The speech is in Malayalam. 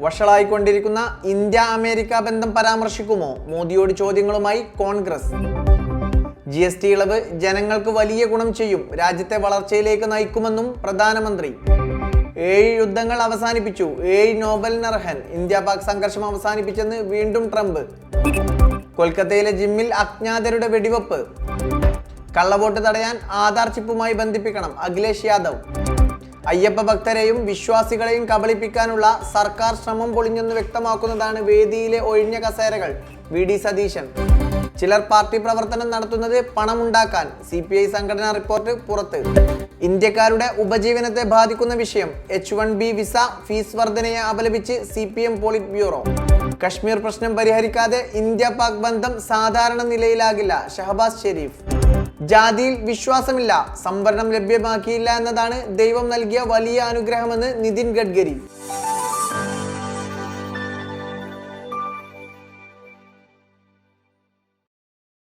വഷളായിക്കൊണ്ടിരിക്കുന്ന ഇന്ത്യ അമേരിക്ക ബന്ധം പരാമർശിക്കുമോ? മോദിയോട് ചോദ്യങ്ങളുമായി കോൺഗ്രസ്. ജി എസ് ടി ഇളവ് ജനങ്ങൾക്ക് വലിയ ഗുണം ചെയ്യും. രാജ്യത്തെ വളർച്ചയിലേക്ക് നയിക്കുമെന്നും പ്രധാനമന്ത്രി. ഏഴ് യുദ്ധങ്ങൾ അവസാനിപ്പിച്ചു. ഏഴ് നോബൽ നോബലിനർഹൻ ഇന്ത്യ പാക് സംഘർഷം അവസാനിപ്പിച്ചെന്ന് വീണ്ടും ട്രംപ്. കൊൽക്കത്തയിലെ ജിമ്മിൽ അജ്ഞാതരുടെ വെടിവെപ്പ്. കള്ളവോട്ട് തടയാൻ ആധാർ ചിപ്പുമായി ബന്ധിപ്പിക്കണം. അഖിലേഷ് യാദവ്. അയ്യപ്പ ഭക്തരെയും വിശ്വാസികളെയും കബളിപ്പിക്കാനുള്ള സർക്കാർ ശ്രമം പൊളിഞ്ഞെന്ന് വ്യക്തമാക്കുന്നതാണ് വേദിയിലെ ഒഴിഞ്ഞ കസേരകൾ. വി. ഡി. സതീശൻ. ചിലർ പാർട്ടി പ്രവർത്തനം നടത്തുന്നത് പണമുണ്ടാക്കാൻ. സി പി ഐ സംഘടനാ റിപ്പോർട്ട് പുറത്ത്. ഇന്ത്യക്കാരുടെ ഉപജീവനത്തെ ബാധിക്കുന്ന വിഷയം. H one B visa fees വർധനയെ അപലപിച്ച് C P M polit bureau. Kashmir പ്രശ്നം പരിഹരിക്കാതെ ഇന്ത്യ പാക് ബന്ധം സാധാരണ നിലയിലാകില്ല. ഷഹബാസ് ഷെരീഫ്. ജാതിയിൽ വിശ്വാസമില്ല സംവരണം ലഭ്യമാക്കിയില്ല എന്നതാണ് ദൈവം നൽകിയ വലിയ അനുഗ്രഹമെന്ന് നിതിൻ ഗഡ്കരി.